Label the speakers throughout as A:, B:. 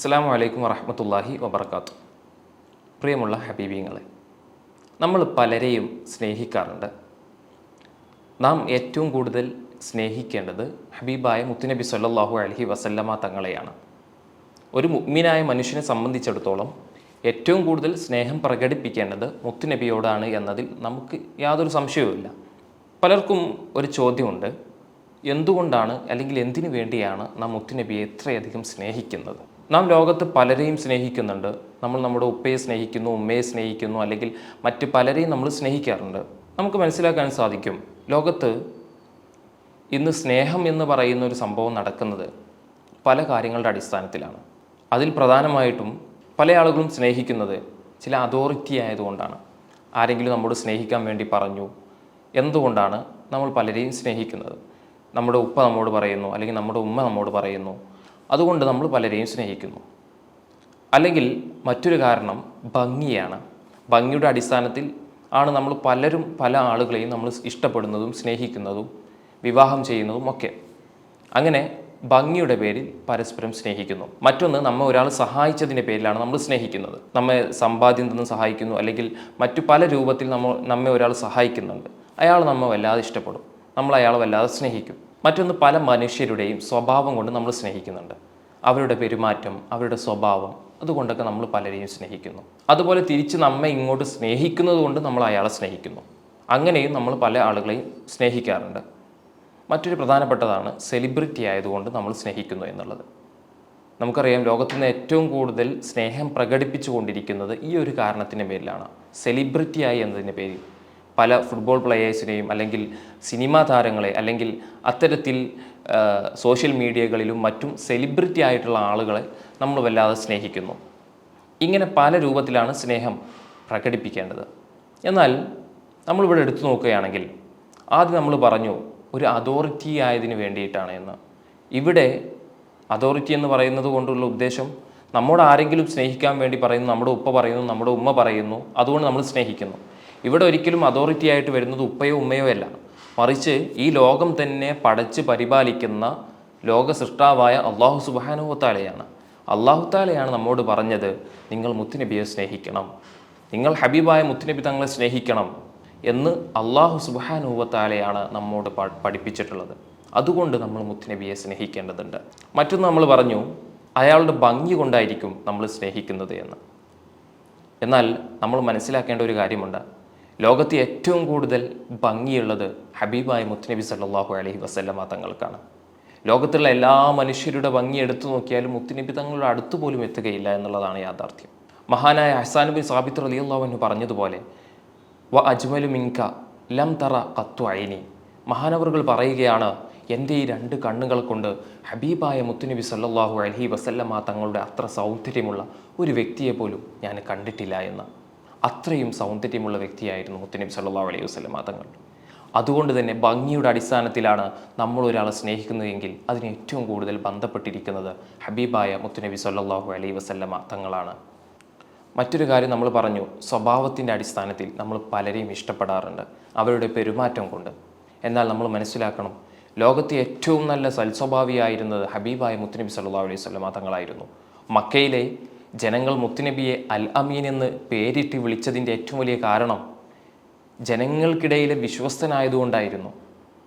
A: അസ്സാം വലൈക്കും വറഹമത്തല്ലാഹി വബർക്കാത്തു പ്രിയമുള്ള ഹബീബിങ്ങളെ നമ്മൾ പലരെയും സ്നേഹിക്കാറുണ്ട്. നാം ഏറ്റവും കൂടുതൽ സ്നേഹിക്കേണ്ടത് ഹബീബായ മുത്തുനബി സല്ലാഹു അലഹി വസല്ലമ തങ്ങളെയാണ്. ഒരു മുഗ്മിനായ മനുഷ്യനെ സംബന്ധിച്ചിടത്തോളം ഏറ്റവും കൂടുതൽ സ്നേഹം പ്രകടിപ്പിക്കേണ്ടത് മുത്തുനബിയോടാണ് എന്നതിൽ നമുക്ക് യാതൊരു സംശയവുമില്ല. പലർക്കും ഒരു ചോദ്യമുണ്ട് എന്തുകൊണ്ടാണ് അല്ലെങ്കിൽ എന്തിനു വേണ്ടിയാണ് നാം മുത്തുനബിയെ ഇത്രയധികം സ്നേഹിക്കുന്നത്? നാം ലോകത്ത് പലരെയും സ്നേഹിക്കുന്നുണ്ട്. നമ്മൾ നമ്മുടെ ഉപ്പയെ സ്നേഹിക്കുന്നു ഉമ്മയെ സ്നേഹിക്കുന്നു അല്ലെങ്കിൽ മറ്റ് പലരെയും നമ്മൾ സ്നേഹിക്കാറുണ്ട്. നമുക്ക് മനസ്സിലാക്കാൻ സാധിക്കും ലോകത്ത് ഇന്ന് സ്നേഹം എന്ന് പറയുന്ന ഒരു സംഭവം നടക്കുന്നത് പല കാര്യങ്ങളുടെ അടിസ്ഥാനത്തിലാണ്. അതിൽ പ്രധാനമായിട്ടും പല ആളുകളും സ്നേഹിക്കുന്നത് ചില അതോറിറ്റി ആയതുകൊണ്ടാണ്. ആരെങ്കിലും നമ്മോട് സ്നേഹിക്കാൻ വേണ്ടി പറഞ്ഞു എന്തുകൊണ്ടാണ് നമ്മൾ പലരെയും സ്നേഹിക്കുന്നത്? നമ്മുടെ ഉപ്പ നമ്മോട് പറയുന്നു അല്ലെങ്കിൽ നമ്മുടെ ഉമ്മ നമ്മോട് പറയുന്നു അതുകൊണ്ട് നമ്മൾ പലരെയും സ്നേഹിക്കുന്നു. അല്ലെങ്കിൽ മറ്റൊരു കാരണം ഭംഗിയാണ്. ഭംഗിയുടെ അടിസ്ഥാനത്തിൽ ആണ് നമ്മൾ പലരും പല ആളുകളെയും നമ്മൾ ഇഷ്ടപ്പെടുന്നതും സ്നേഹിക്കുന്നതും വിവാഹം ചെയ്യുന്നതും ഒക്കെ. അങ്ങനെ ഭംഗിയുടെ പേരിൽ പരസ്പരം സ്നേഹിക്കുന്നു. മറ്റൊന്ന് നമ്മെ ഒരാൾ സഹായിച്ചതിന്റെ പേരിലാണ് നമ്മൾ സ്നേഹിക്കുന്നത്. നമ്മെ സമ്പാദ്യം തന്നു സഹായിക്കുന്നു അല്ലെങ്കിൽ മറ്റു പല രൂപത്തിൽ നമ്മൾ നമ്മെ ഒരാൾ സഹായിക്കുന്നുണ്ട്. അയാൾ നമ്മെ വല്ലാതെ ഇഷ്ടപ്പെടും. നമ്മൾ അയാളെ വല്ലാതെ സ്നേഹിക്കും. മറ്റൊന്ന് പല മനുഷ്യരുടെയും സ്വഭാവം കൊണ്ട് നമ്മൾ സ്നേഹിക്കുന്നുണ്ട്. അവരുടെ പെരുമാറ്റം അവരുടെ സ്വഭാവം അതുകൊണ്ടൊക്കെ നമ്മൾ പലരെയും സ്നേഹിക്കുന്നു. അതുപോലെ തിരിച്ച് നമ്മെ ഇങ്ങോട്ട് സ്നേഹിക്കുന്നത് കൊണ്ട് നമ്മൾ അയാളെ സ്നേഹിക്കുന്നു. അങ്ങനെയും നമ്മൾ പല ആളുകളെയും സ്നേഹിക്കാറുണ്ട്. മറ്റൊരു പ്രധാനപ്പെട്ടതാണ് സെലിബ്രിറ്റി ആയതുകൊണ്ട് നമ്മൾ സ്നേഹിക്കുന്നു എന്നുള്ളത്. നമുക്കറിയാം ലോകത്തു നിന്ന് ഏറ്റവും കൂടുതൽ സ്നേഹം പ്രകടിപ്പിച്ചു കൊണ്ടിരിക്കുന്നത് ഈ ഒരു കാരണത്തിന്റെ പേരിലാണ് സെലിബ്രിറ്റി ആയി എന്നതിന്റെ പേരിൽ. പല ഫുട്ബോൾ പ്ലെയേഴ്സിനെയും അല്ലെങ്കിൽ സിനിമാ താരങ്ങളെ അല്ലെങ്കിൽ അത്തരത്തിൽ സോഷ്യൽ മീഡിയകളിലും മറ്റും സെലിബ്രിറ്റി ആയിട്ടുള്ള ആളുകളെ നമ്മൾ വല്ലാതെ സ്നേഹിക്കുന്നു. ഇങ്ങനെ പല രൂപത്തിലാണ് സ്നേഹം പ്രകടിപ്പിക്കേണ്ടത്. എന്നാൽ നമ്മളിവിടെ എടുത്തു നോക്കുകയാണെങ്കിൽ ആദ്യം നമ്മൾ പറഞ്ഞു ഒരു അതോറിറ്റി ആയതിനു വേണ്ടിയിട്ടാണ് എന്ന്. ഇവിടെ അതോറിറ്റി എന്ന് പറയുന്നത് കൊണ്ടുള്ള ഉദ്ദേശം നമ്മോട് ആരെങ്കിലും സ്നേഹിക്കാൻ വേണ്ടി പറയുന്നു നമ്മുടെ ഉപ്പ പറയുന്നു നമ്മുടെ ഉമ്മ പറയുന്നു അതുകൊണ്ട് നമ്മൾ സ്നേഹിക്കുന്നു. ഇവിടെ ഒരിക്കലും അതോറിറ്റി ആയിട്ട് വരുന്നത് ഉപ്പയോ ഉമ്മയോ അല്ല. മറിച്ച് ഈ ലോകം തന്നെ പടച്ച് പരിപാലിക്കുന്ന ലോക സൃഷ്ടാവായ അള്ളാഹു സുബാനുഹത്താലയാണ് അള്ളാഹുത്താലയാണ് നമ്മോട് പറഞ്ഞത് നിങ്ങൾ മുത്തുനബിയെ സ്നേഹിക്കണം. നിങ്ങൾ ഹബീബായ മുത്തുനബി തങ്ങളെ സ്നേഹിക്കണം എന്ന് അള്ളാഹു സുബാനുഹത്താലയാണ് നമ്മോട് പഠിപ്പിച്ചിട്ടുള്ളത്. അതുകൊണ്ട് നമ്മൾ മുത്തുനബിയെ സ്നേഹിക്കേണ്ടതുണ്ട്. മറ്റൊന്ന് നമ്മൾ പറഞ്ഞു അയാളുടെ ഭംഗി കൊണ്ടായിരിക്കും നമ്മൾ സ്നേഹിക്കുന്നത് എന്ന്. എന്നാൽ നമ്മൾ മനസ്സിലാക്കേണ്ട ഒരു കാര്യമുണ്ട്. ലോകത്ത് ഏറ്റവും കൂടുതൽ ഭംഗിയുള്ളത് ഹബീബായ മുത്തുനബി സല്ലല്ലാഹു അലൈഹി വസല്ലമ തങ്ങൾക്കാണ്. ലോകത്തുള്ള എല്ലാ മനുഷ്യരുടെ ഭംഗി എടുത്തു നോക്കിയാലും മുത്തുനബി തങ്ങളുടെ അടുത്ത് പോലും എത്തുകയില്ല എന്നുള്ളതാണ് യാഥാർത്ഥ്യം. മഹാനായ ഹസാൻ ബിൻ സാബിത്ത് അള്ളാഹുവിന് പറഞ്ഞതുപോലെ വ അജ്മലു മിങ്ക ലം തറ കത്തു അയിനി. മഹാനവറുകൾ പറയുകയാണ് എന്റെ ഈ രണ്ട് കണ്ണുകൾ കൊണ്ട് ഹബീബായ മുത്തുനബി സല്ലാഹു അലഹി വസല്ലമ തങ്ങളുടെ അത്ര സൗന്ദര്യമുള്ള ഒരു വ്യക്തിയെ പോലും ഞാൻ കണ്ടിട്ടില്ല എന്ന്. അത്രയും സൗന്ദര്യമുള്ള വ്യക്തിയായിരുന്നു മുത്തനബി സല്ലല്ലാഹു അലൈഹി വസല്ലമ തങ്ങൾ. അതുകൊണ്ട് തന്നെ ഭംഗിയുടെ അടിസ്ഥാനത്തിലാണ് നമ്മൾ ഒരാളെ സ്നേഹിക്കുന്നതെങ്കിൽ അതിന് ഏറ്റവും കൂടുതൽ ബന്ധപ്പെട്ടിരിക്കുന്നത് ഹബീബായ മുത്തുനബി സല്ലല്ലാഹു അലൈഹി വസല്ലമ തങ്ങളാണ്. മറ്റൊരു കാര്യം നമ്മൾ പറഞ്ഞു സ്വഭാവത്തിന്റെ അടിസ്ഥാനത്തിൽ നമ്മൾ പലരെയും ഇഷ്ടപ്പെടാറുണ്ട് അവരുടെ പെരുമാറ്റം കൊണ്ട്. എന്നാൽ നമ്മൾ മനസ്സിലാക്കണം ലോകത്തെ ഏറ്റവും നല്ല സൽസ്വഭാവിയായിരുന്നത് ഹബീബായ മുത്തുനബി സല്ലല്ലാഹു അലൈഹി വസല്ലമ തങ്ങളായിരുന്നു. മക്കയിലെ ജനങ്ങൾ മുത്തുനബിയെ അൽ അമീൻ എന്ന് പേരിട്ട് വിളിച്ചതിന്റെ ഏറ്റവും വലിയ കാരണം ജനങ്ങൾക്കിടയിലെ വിശ്വസ്തനായതുകൊണ്ടായിരുന്നു.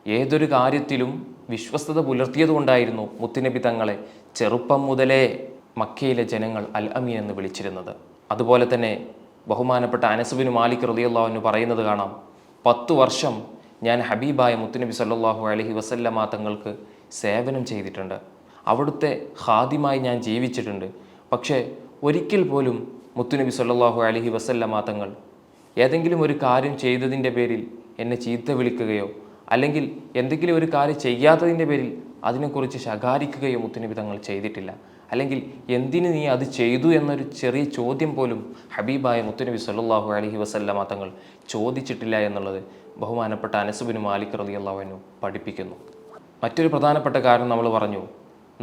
A: ഏതൊരു കാര്യത്തിലും വിശ്വസ്തത പുലർത്തിയതുകൊണ്ടായിരുന്നു മുത്തുനബി തങ്ങളെ ചെറുപ്പം മുതലേ മക്കയിലെ ജനങ്ങൾ അൽ അമീൻ എന്ന് വിളിച്ചിരുന്നത്. അതുപോലെ തന്നെ ബഹുമാനപ്പെട്ട അനസുബിന് മാലിക് റളിയല്ലാഹു പറയുന്നത് കാണാം. പത്തു വർഷം ഞാൻ ഹബീബായ മുത്തുനബി സല്ലാഹു അലഹി വസല്ലമ തങ്ങൾക്ക് സേവനം ചെയ്തിട്ടുണ്ട്. അവിടുത്തെ ഹാദിമായി ഞാൻ ജീവിച്ചിട്ടുണ്ട്. പക്ഷേ ഒരിക്കൽ പോലും മുത്തുനബി സല്ലാഹു അലഹി വസല്ലമ തങ്ങൾ ഏതെങ്കിലും ഒരു കാര്യം ചെയ്തതിന്റെ പേരിൽ എന്നെ ചീത്ത വിളിക്കുകയോ അല്ലെങ്കിൽ എന്തെങ്കിലും ഒരു കാര്യം ചെയ്യാത്തതിന്റെ പേരിൽ അതിനെക്കുറിച്ച് ശകാരിക്കുകയോ മുത്തുനബി തങ്ങൾ ചെയ്തിട്ടില്ല. അല്ലെങ്കിൽ എന്തിന് നീ അത് ചെയ്തു എന്നൊരു ചെറിയ ചോദ്യം പോലും ഹബീബായ മുത്തുനബി സല്ലാഹു അലഹി വസല്ലമ തങ്ങൾ ചോദിച്ചിട്ടില്ല എന്നുള്ളത് ബഹുമാനപ്പെട്ട അനസുബിന് മാലിക് റളിയല്ലാഹു പഠിപ്പിക്കുന്നു. മറ്റൊരു പ്രധാനപ്പെട്ട കാരണം നമ്മൾ പറഞ്ഞു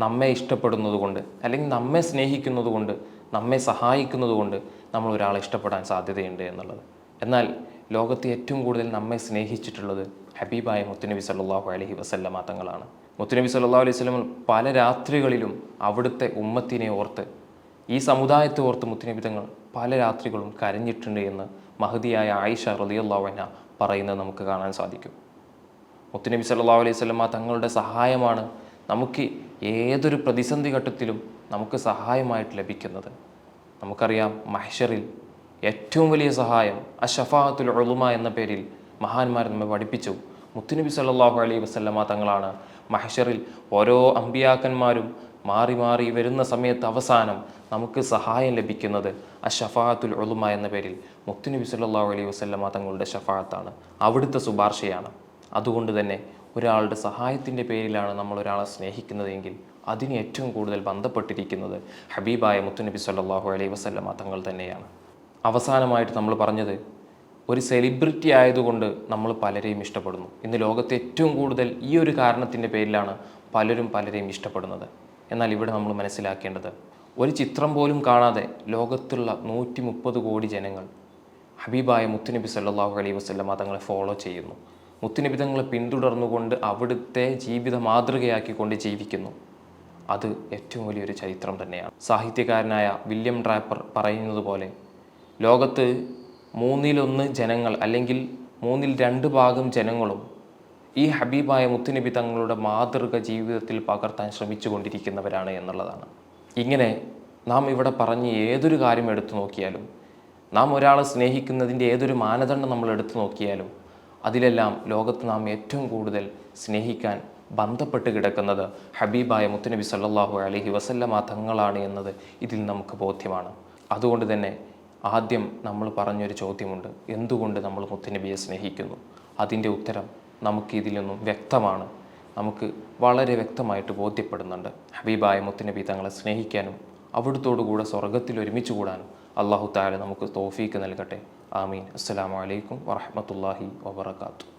A: നമ്മെ ഇഷ്ടപ്പെടുന്നത് കൊണ്ട് അല്ലെങ്കിൽ നമ്മെ സ്നേഹിക്കുന്നത് കൊണ്ട് നമ്മെ സഹായിക്കുന്നതുകൊണ്ട് നമ്മൾ ഒരാളെ ഇഷ്ടപ്പെടാൻ സാധ്യതയുണ്ട് എന്നുള്ളത്. എന്നാൽ ലോകത്തെ ഏറ്റവും കൂടുതൽ നമ്മെ സ്നേഹിച്ചിട്ടുള്ളത് ഹബീബായ മുത്തുനബി സല്ലാഹു അലഹി വസല്ലമ തങ്ങളാണ്. മുത്തുനബി സല്ലല്ലാഹു അലൈഹി വസല്ലം പല രാത്രികളിലും അവിടുത്തെ ഉമ്മത്തിനെ ഓർത്ത് ഈ സമുദായത്തെ ഓർത്ത് മുത്തുനബി തങ്ങൾ പല രാത്രികളും കരഞ്ഞിട്ടുണ്ട് എന്ന് മഹതിയായ ആയിഷ റളിയല്ലാഹുഅൻഹ പറയുന്നത് നമുക്ക് കാണാൻ സാധിക്കും. മുത്തുനബി സല്ലാ അലൈഹി വസല്ലമ തങ്ങളുടെ സഹായമാണ് നമുക്ക് ഏതൊരു പ്രതിസന്ധി ഘട്ടത്തിലും നമുക്ക് സഹായമായിട്ട് ലഭിക്കുന്നത്. നമുക്കറിയാം മഹ്ഷറിൽ ഏറ്റവും വലിയ സഹായം അഷഫാത്തുൽ ഉളുമ എന്ന പേരിൽ മഹാന്മാർ നമ്മെ പഠിപ്പിച്ചു. മുത്തുനബി സല്ലാഹു അലൈഹി വസല്ലമ തങ്ങളാണ്. മഹ്ഷറിൽ ഓരോ അമ്പിയാക്കന്മാരും മാറി മാറി വരുന്ന സമയത്ത് അവസാനം നമുക്ക് സഹായം ലഭിക്കുന്നത് അഷഫാത്തുൽ ഉളുമ എന്ന പേരിൽ മുത്തുനബി സല്ലല്ലാഹു അലൈഹി വസല്ലമ തങ്ങളുടെ ഷഫാത്താണ് അവിടുത്തെ ശുപാർശയാണ്. അതുകൊണ്ട് തന്നെ ഒരാളുടെ സഹായത്തിന്റെ പേരിലാണ് നമ്മൾ ഒരാളെ സ്നേഹിക്കുന്നതെങ്കിൽ അതിന് ഏറ്റവും കൂടുതൽ ബന്ധപ്പെട്ടിരിക്കുന്നത് ഹബീബായ മുത്തുനബി സല്ലാഹു അലൈഹി വസല്ലമ തങ്ങൾ തന്നെയാണ്. അവസാനമായിട്ട് നമ്മൾ പറഞ്ഞത് ഒരു സെലിബ്രിറ്റി ആയതുകൊണ്ട് നമ്മൾ പലരെയും ഇഷ്ടപ്പെടുന്നു. ഇന്ന് ലോകത്തെ ഏറ്റവും കൂടുതൽ ഈ ഒരു കാരണത്തിന്റെ പേരിലാണ് പലരും പലരെയും ഇഷ്ടപ്പെടുന്നത്. എന്നാൽ ഇവിടെ നമ്മൾ മനസ്സിലാക്കേണ്ടത് ഒരു ചിത്രം പോലും കാണാതെ ലോകത്തുള്ള നൂറ്റി മുപ്പത് കോടി ജനങ്ങൾ ഹബീബായ മുത്തുനബി സല്ലാഹു അലൈഹി വസല്ലമ തങ്ങളെ ഫോളോ ചെയ്യുന്നു. മുത്തുനബി തങ്ങളെ പിന്തുടർന്നുകൊണ്ട് അവിടുത്തെ ജീവിത മാതൃകയാക്കിക്കൊണ്ട് ജീവിക്കുന്നു. അത് ഏറ്റവും വലിയൊരു ചരിത്രം തന്നെയാണ്. സാഹിത്യകാരനായ വില്യം ഡ്രാപ്പർ പറയുന്നത് പോലെ ലോകത്ത് മൂന്നിലൊന്ന് ജനങ്ങൾ അല്ലെങ്കിൽ മൂന്നിൽ രണ്ട് ഭാഗം ജനങ്ങളും ഈ ഹബീബായ മുത്തുനബി തങ്ങളുടെ മാതൃക ജീവിതത്തിൽ പകർത്താൻ ശ്രമിച്ചുകൊണ്ടിരിക്കുന്നവരാണ് എന്നുള്ളതാണ്. ഇങ്ങനെ നാം ഇവിടെ പറഞ്ഞ് ഏതൊരു കാര്യം എടുത്തു നോക്കിയാലും നാം ഒരാളെ സ്നേഹിക്കുന്നതിന്റെ ഏതൊരു മാനദണ്ഡം നമ്മൾ എടുത്തു നോക്കിയാലും അതിലെല്ലാം ലോകത്ത് നാം ഏറ്റവും കൂടുതൽ സ്നേഹിക്കാൻ ബന്ധപ്പെട്ട് കിടക്കുന്നത് ഹബീബായ മുത്തുനബി സല്ലല്ലാഹു അലൈഹി വസല്ലമ തങ്ങളാണ് എന്നത് ഇതിൽ നമുക്ക് ബോധ്യമാണ്. അതുകൊണ്ട് തന്നെ ആദ്യം നമ്മൾ പറഞ്ഞൊരു ചോദ്യമുണ്ട്. എന്തുകൊണ്ട് നമ്മൾ മുത്തുനബിയെ സ്നേഹിക്കുന്നു? അതിന്റെ ഉത്തരം നമുക്ക് ഇതിൽ നിന്നും വ്യക്തമാണ്. നമുക്ക് വളരെ വ്യക്തമായിട്ട് ബോധ്യപ്പെടുന്നുണ്ട്. ഹബീബായ മുത്തുനബി തങ്ങളെ സ്നേഹിക്കാനും അവിടുത്തോടു കൂടെ സ്വർഗത്തിൽ ഒരുമിച്ച് കൂടാനും അള്ളാഹു താല നമുക്ക് തോഫീക്ക് നൽകട്ടെ. ആമീൻ. അസ്സാം വലൈക്കും വറഹ്മത്തുള്ളാഹി വബറകാതുഹു.